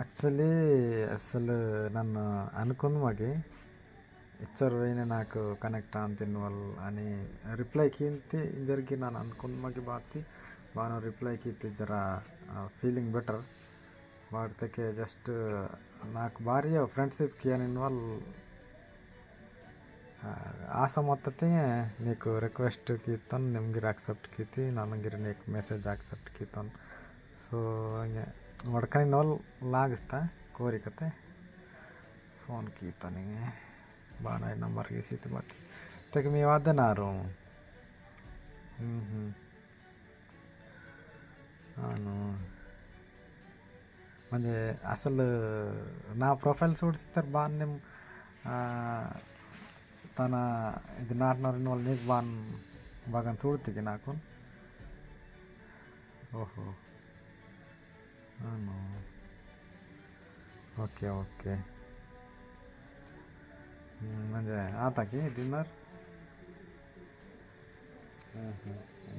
Actually hmm. అసలు నన్ను అనుకుంది మాకి ఇచ్చారు పోయిన నాకు కనెక్ట్ అని తినవల్ అని రిప్లై ఇంతే జరిగి నన్ను అనుకుంది మాకి బాతి బాగా రిప్లైకి ఇస్తే జర ఫీలింగ్ బెటర్ వాడితే జస్ట్ నాకు భారీ ఫ్రెండ్షిప్కి అని ఇన్వాల్వ్ आसमत नी को रिक्वेस्ट कीतन निम्गी आक्सेप्ट की नन नी मेसेज आक्सेप्ट कीतन सो हे मैं लागस्ता कोरिकते फोन कीतन बाना नंबर की सीट बात तक मे वे ना रूम मजे असल ना प्रोफाइल सोड़ सर बा తన ఇది నాటిన రెండు వాళ్ళు నీకు బాన్ బాగానే చూడుతుంది నాకు ఓహో అవును ఓకే ఓಕೆ म्हणजे आता की डिनर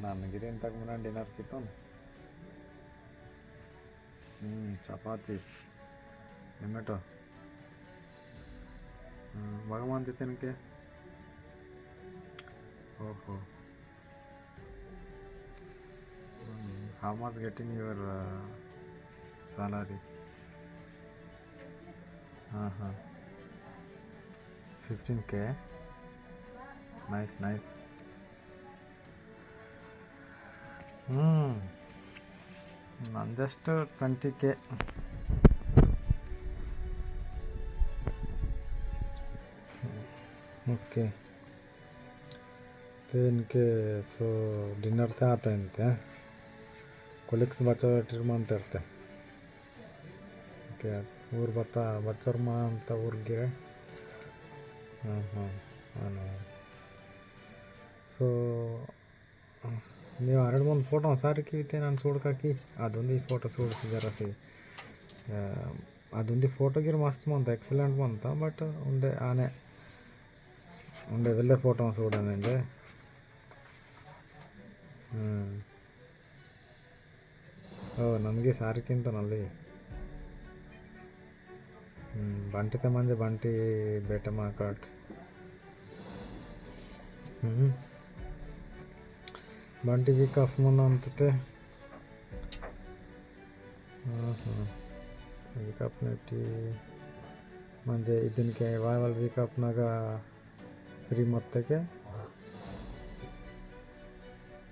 నాన్నగిరి ఇంతకు ముందు డిన్నర్ కితం చపాతి టమాటో భగవంతి తినకే Oho. How much getting your uh, salary? Uh huh. Fifteen k. Nice, nice. Hmm. I'm just twenty k. okay. तो इनके ಸೊ ಡಿನ್ನರ್ ते ಆತ इनते ಕೊಲಿಕ್ಸ್ ಬಚ್ಚೋ ಟಿರ್ಮ ಅಂತ ಇರ್ತೆ ಓಕೆ ಊರು ಬತ್ತ ಬಚ್ಚರ್ಮ ಅಂತ ಊರಿಗೆ ಹಾಂ ಹಾಂ ನಾನು ಸೊ ನೀವು ಎರಡು ಮೂರು ಫೋಟೋ ಸಾರಿಕಿವಿತ್ತೆ ನಾನು ಸೂಡ್ಕಾಕಿ ಅದೊಂದು ಫೋಟೋ ಸೂಡ್ಸಿದಾರ ಸಿ ಅದೊಂದು ಮಸ್ತ್ ಬಂತ ಎಕ್ಸಲೆಂಟ್ ಬಂತ ಬಟ್ ಉಂಡೆ ಆನೆ ಉಂಡೆ ಎಲ್ಲೇ ಫೋಟೋ ಸೂಡನೆ हम्म ओ ननगे सारिकಿಂತ નલે હમ બંટી કે મંજે બંટી બેટમા કાર્ટ હમ બંટી કે કફ મન અંતતે ઓહો એ કાપનેટી મંજે ઇદિન કે વાયલ વી કે અપનાગા ફ્રી મટતે કે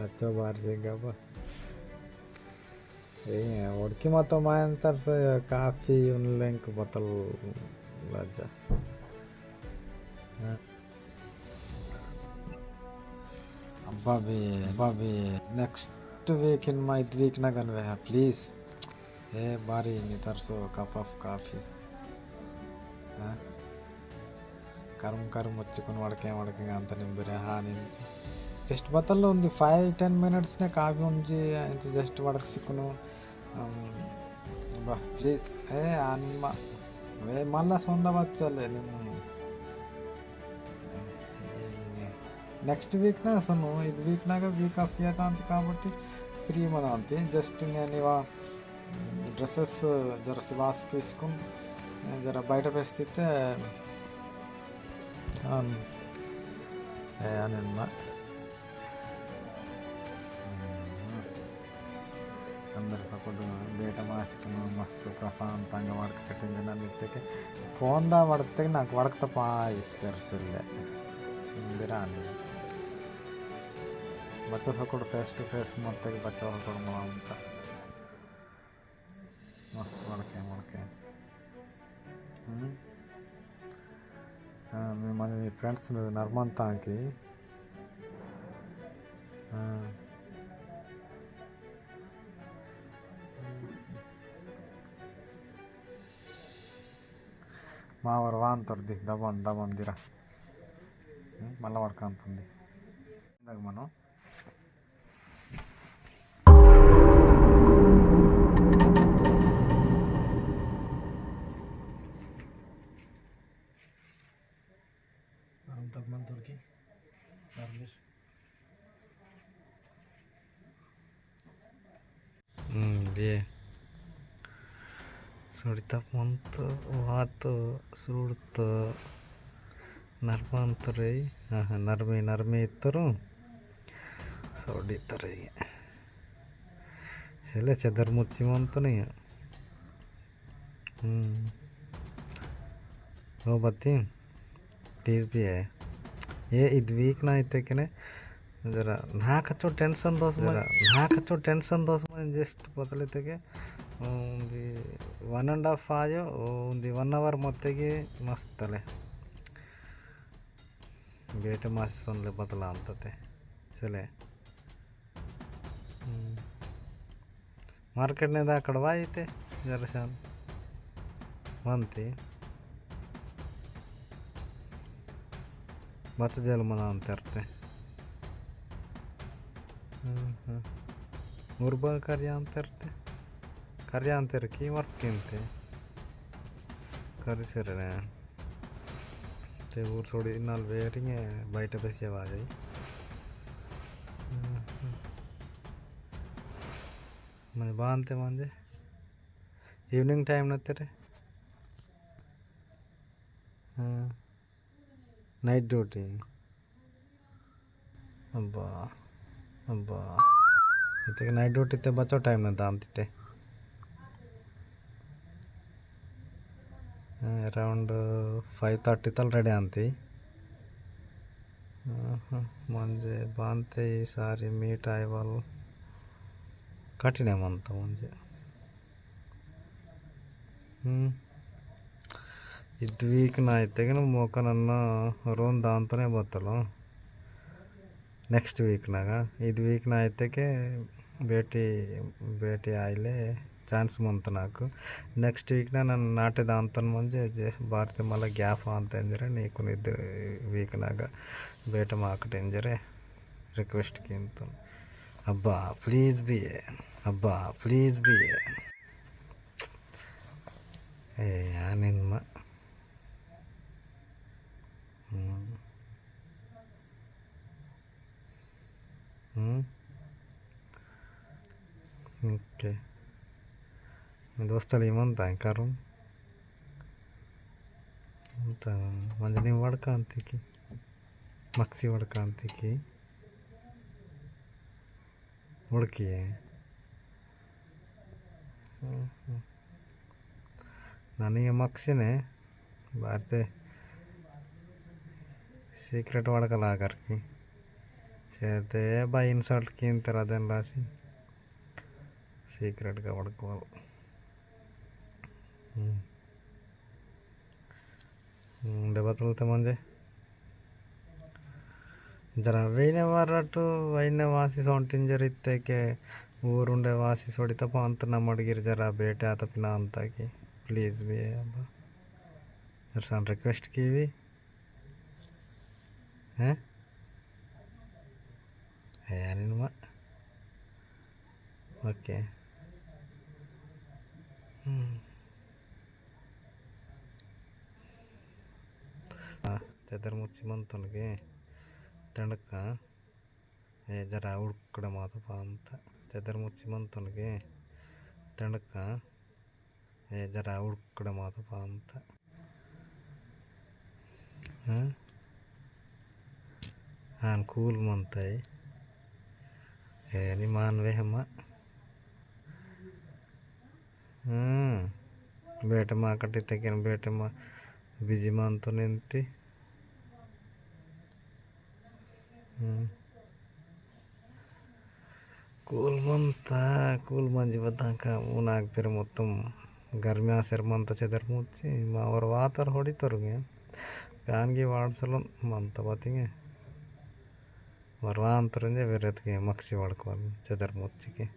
ಹಚ್ಚಬಾರ್ದು ಹಿಂಗಪ್ಪ ಏ ಹುಡ್ಕಿ ಮತ್ತು ಮಾಯಂತಾರ ಸ ಕಾಫಿ ಇವನ್ಲಿಂಕ್ ಬತ್ತಲ್ ಲಜ್ಜ ಬಾಬಿ ಬಾಬಿ ನೆಕ್ಸ್ಟ್ ವೀಕ್ ಇನ್ ಮೈ ಇದು ವೀಕ್ನಾಗ ಅನ್ವೆ ಪ್ಲೀಸ್ ಏ ಬಾರಿ ನೀ ತರಿಸು ಕಪ್ ಆಫ್ ಕಾಫಿ ಹಾಂ ಕರ್ಮ್ ಕರ್ಮ್ ಮುಚ್ಚಿಕೊಂಡು ಮಾಡ್ಕೆ ಮಾಡ್ಕಂಗೆ ಅಂತ ನಿಂಬಿರಿ ಹಾ ನಿಂತು జస్ట్ బతల్లో ఉంది ఫైవ్ టెన్ మినిట్స్నే కాఫీ ఉంచి ఆయన జస్ట్ వాడకు సిక్కును ప్లీజ్ ఏ అమ్మ మళ్ళా సొంత నేను నెక్స్ట్ వీక్నా సొను ఇది వీక్నాగా వీక్ ఆఫ్ ఇయర్ అంత కాబట్టి ఫ్రీ మన అంతే జస్ట్ నేను డ్రెస్సెస్ జర తీసుకుని నేను జర బయట వేస్తే అని అందరూ సపోర్ట్ బయట మాసిన మస్తు ప్రశాంతంగా వాడక కట్టించిన ఇస్తే ఫోన్ దా పడితే నాకు వడకత పా ఇస్తారు సెల్లే ఇందిరా అని బచ్చసొకడు ఫేస్ టు ఫేస్ మొత్తం బచ్చసొకడు మా అంత మస్తు వాడకే వాడకే మిమ్మల్ని మీ ఫ్రెండ్స్ నర్మంతాకి 嗯。Uh. మా వారు వాంతరది దబాన్ దబాన్ దిరా మళ్ళీ ఉంది ఇందాక మనం सुड़ता पंत वात सुड़त नरमंत रही हाँ हाँ नरमी नरमी इतर सुड़ता चदर मुच्ची मंत नहीं है हम्म। वो बती टीज भी है ये इत वीक ना इतने कि जरा ना कच्चो तो टेंशन दोस्त ना कच्चो तो टेंशन दोस्त जस्ट बदलते ಒಂದು ಒನ್ ಆ್ಯಂಡ್ ಹಾಫ್ ಆಯೋ ಒಂದು ಒನ್ ಅವರ್ ಮೊತ್ತೆಗೆ ಮಸ್ತಲೆ ಬೇಟೆ ಮಾಸೊಂದಲೆ ಬದಲ ಅಂತತೆ ಸಲೆ ಮಾರ್ಕೆಟ್ನಿಂದ ಆ ಕಡವ ಐತೆ ಜರಸನ್ ಮಂತಿ ಬಚ್ಚ ಜಲ್ಮನ ಅಂತ ಇರ್ತೆ ಹ್ಞೂ ಹ್ಞೂ ಉರ್ಬ ಕಾರ್ಯ ಅಂತ ಇರ್ತೆ ಕಾರ್ಯಾಂತರಕ್ಕೆ ವರ್ಕ್ಕಿಂತೆ కరిసిరనే అంటే ఊరు చూడు ఇన్నాళ్ళు వేరింగే బయట బసేవాజాయి మరి బాగుంటే మంది ఈవినింగ్ టైం నత్తరే నైట్ డ్యూటీ అబ్బా అబ్బా అయితే నైట్ డ్యూటీ తే బచ్చో టైం నద్దాం తితే ಅರೌಂಡ್ ಫೈವ್ ತರ್ಟಿ ತಲ್ ರೆಡಿ ಅಂತಿ ಮುಂಜೆ ಬಾಂತೆ ಈ ಸಾರಿ ಮೀಟ್ ಆಯ್ವಲ್ ಕಠಿಣೇಮಂತ ಮುಂಜೆ ಹ್ಞೂ ಇದು ವೀಕ್ನ ಆಯ್ತಾಗಿನ ಮೋಕ ನನ್ನ ರೂಮ್ ದಾಂತನೇ ಬತ್ತಲ್ಲ ನೆಕ್ಸ್ಟ್ ವೀಕ್ನಾಗ ಇದು ವೀಕ್ನ ಆಯ್ತಕ್ಕೆ ಭೇಟಿ ಭೇಟಿ ఆయిలే ఛాన్స్ ಬಂತು నాకు నెక్స్ట్ వీక్న నన్ను నాటి దాంతో ముందు భారతి మళ్ళీ గ్యాప్ అంత ఎంజరే నీకు నిద్ర వీక్ వీక్నాగ బయట మాకటి ఎంజరే రిక్వెస్ట్కి ఇంత అబ్బా ప్లీజ్ బి అబ్బా ప్లీజ్ బి ఏ నిన్మ ओके दोस्ताल कर मंजन वड़का की मक्सी वड़का की उड़की नन मक्सने बारते सीक्रेट वड़कल आखर की सरते बाई इनसल्ट की अदन लासी సీక్రెట్గా పడుకోవాలి దెబ్బతలతో మంచి జర వెయిన వరటు అయిన వాసి ಸೊಂಟಿನ ಜರ ಇತ್ತಕ್ಕೆ ಊರುಂಡೆ ವಾಸಿ ಸೊಡಿತಪ್ಪ ಅಂತ ನಮ್ಮ ಹುಡುಗಿರು ಜರ ಬೇಟೆ ಆತಪ್ಪಿನ ಅಂತಾಗಿ ಪ್ಲೀಸ್ ಬಿ ಅಬ್ಬ ಜರ ಸಣ್ಣ ರಿಕ್ವೆಸ್ಟ್ ಕೀವಿ ಹಾಂ ಏನಿಲ್ವ ಓಕೆ చెదర ముచ్చి మంతునికి తిండక ఏ జర ఉడుక్కడ మాత అంత చెదర ముచ్చి మంతునికి తిండక ఏ జర ఉడుక్కడ మాత అంత ఆయన కూల్ మంతాయి ఏ నీ बेट मकटे तकन बेट बिजिमंत निति कूल कूल मंजा पेर मत गर्मी आसर मत चदर मुझे वातर हड़ीतर फैन की वाड़ल मत पाती वर्वा अंतर वेरे मक्सी वाड़क चदर मुझे की